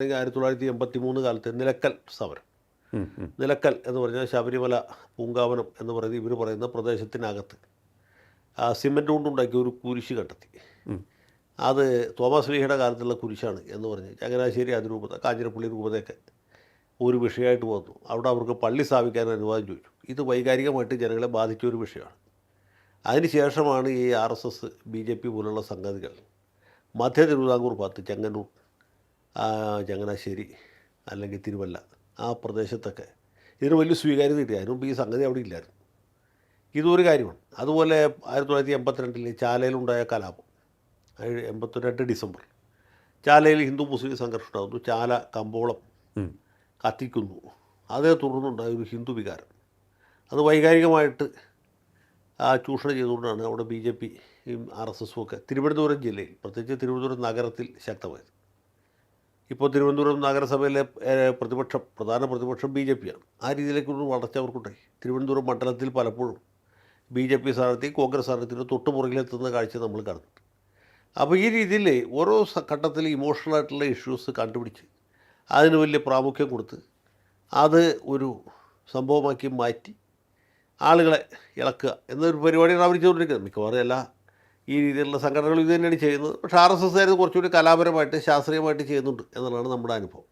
ആയിരത്തി തൊള്ളായിരത്തി എൺപത്തി മൂന്ന് കാലത്ത് നിലക്കൽ സമരം. നിലക്കൽ എന്ന് പറഞ്ഞാൽ ശബരിമല പൂങ്കാവനം എന്ന് പറയുന്നത് ഇവർ പറയുന്ന പ്രദേശത്തിനകത്ത് ആ സിമെന്റ് കൊണ്ടുണ്ടാക്കിയ ഒരു കുരിശ് കണ്ടെത്തി. അത് തോമസ് ലീഹയുടെ കാലത്തുള്ള കുരിശാണ് എന്ന് പറഞ്ഞ് ചങ്ങനാശ്ശേരി അതിരൂപത കാഞ്ഞിരപ്പള്ളി രൂപതയൊക്കെ ഒരു വിഷയമായിട്ട് വന്നു. അവിടെ അവർക്ക് പള്ളി സ്ഥാപിക്കാൻ അനുവാദം ചോദിച്ചു. ഇത് വൈകാരികമായിട്ട് ജനങ്ങളെ ബാധിച്ച ഒരു വിഷയമാണ്. അതിനുശേഷമാണ് ഈ R S S B J P പോലുള്ള സംഗതികൾ. മധ്യ തിരുവിതാംകൂർ ഭാഗത്ത് ചെങ്ങന്നൂർ ചങ്ങനാശ്ശേരി അല്ലെങ്കിൽ തിരുവല്ല ആ പ്രദേശത്തൊക്കെ. ഇതിന് വലിയ സ്വീകാര്യത കിട്ടി അതിനുമ്പ് ഈ സംഗതി അവിടെ ഇല്ലായിരുന്നു. ഇതൊരു കാര്യമാണ്. അതുപോലെ ആയിരത്തി തൊള്ളായിരത്തി എൺപത്തിരണ്ടിൽ ചാലയിലുണ്ടായ കലാപം എൺപത്തിരണ്ട് ഡിസംബർ ചാലയിൽ ഹിന്ദു മുസ്ലിം സംഘർഷം ഉണ്ടാകുന്നു. ചാല കമ്പോളം കത്തിക്കുന്നു. അതേ തുടർന്നുണ്ടായ ഒരു ഹിന്ദു വികാരം. അത് വൈകാരികമായിട്ട് ആ ചൂഷണം ചെയ്തുകൊണ്ടാണ് അവിടെ B J P R S എസും ഒക്കെ തിരുവനന്തപുരം ജില്ലയിൽ പ്രത്യേകിച്ച് തിരുവനന്തപുരം നഗരത്തിൽ ശക്തമായത്. ഇപ്പോൾ തിരുവനന്തപുരം നഗരസഭയിലെ പ്രതിപക്ഷം പ്രധാന പ്രതിപക്ഷം ബി ജെ പിയാണ്. ആ രീതിയിലേക്കൊരു വളർച്ച അവർക്കുണ്ടായി. തിരുവനന്തപുരം മണ്ഡലത്തിൽ പലപ്പോഴും ബി ജെ പി സ്ഥാനാർത്ഥി കോൺഗ്രസ് സ്ഥാനാർത്ഥിയുടെ തൊട്ട് പുറകിലെത്തുന്ന കാഴ്ച നമ്മൾ കാണുന്നുണ്ട്. അപ്പോൾ ഈ രീതിയിൽ ഓരോ ഘട്ടത്തിൽ ഇമോഷണൽ ആയിട്ടുള്ള ഇഷ്യൂസ് കണ്ടുപിടിച്ച് അതിന് വലിയ പ്രാമുഖ്യം കൊടുത്ത് അത് ഒരു സംഭവമാക്കി മാറ്റി ആളുകളെ ഇളക്കുക എന്നൊരു പരിപാടിയാണ് അവർ ചെയ്തുകൊണ്ടിരിക്കുന്നത് മിക്കവാറും എല്ലാ ഈ രീതിയിലുള്ള സംഘടനകൾ ഇത് തന്നെയാണ് ചെയ്യുന്നത്. പക്ഷേ ആർ എസ് എസ് ആയിരുന്നു കുറച്ചുകൂടി കലാപരമായിട്ട് ശാസ്ത്രീയമായിട്ട് ചെയ്യുന്നുണ്ട് എന്നുള്ളതാണ് നമ്മുടെ അനുഭവം.